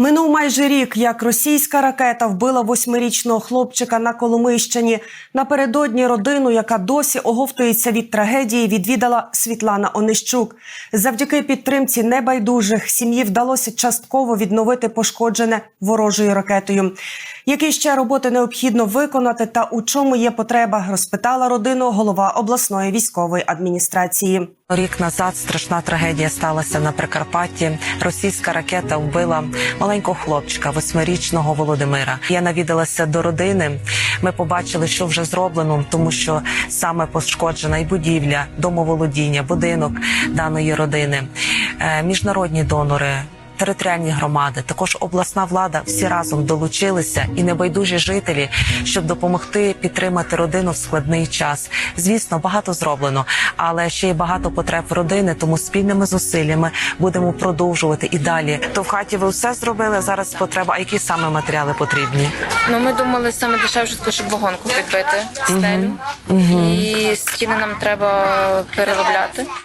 Минув майже рік, як російська ракета вбила восьмирічного хлопчика на Коломийщині. Напередодні родину, яка досі оговтується від трагедії, відвідала Світлана Онищук. Завдяки підтримці небайдужих сім'ї вдалося частково відновити пошкоджене ворожою ракетою. Які ще роботи необхідно виконати та у чому є потреба, розпитала родину голова обласної військової адміністрації. Рік назад страшна трагедія сталася на Прикарпатті. Російська ракета вбила маленького хлопчика, восьмирічного Володимира. Я навідалася до родини. Ми побачили, що вже зроблено, тому що саме пошкоджена і будівля, домоволодіння, будинок даної родини, Е, міжнародні донори. Територіальні громади, також обласна влада всі разом долучилися і небайдужі жителі, щоб допомогти підтримати родину в складний час. Звісно, багато зроблено, але ще й багато потреб родини. Тому спільними зусиллями будемо продовжувати і далі. То в хаті ви все зробили. Зараз потреба. А які саме матеріали потрібні? Ну, ми думали саме дешевше, щоб вагонку підбити стелю. І стіни нам треба переробляти.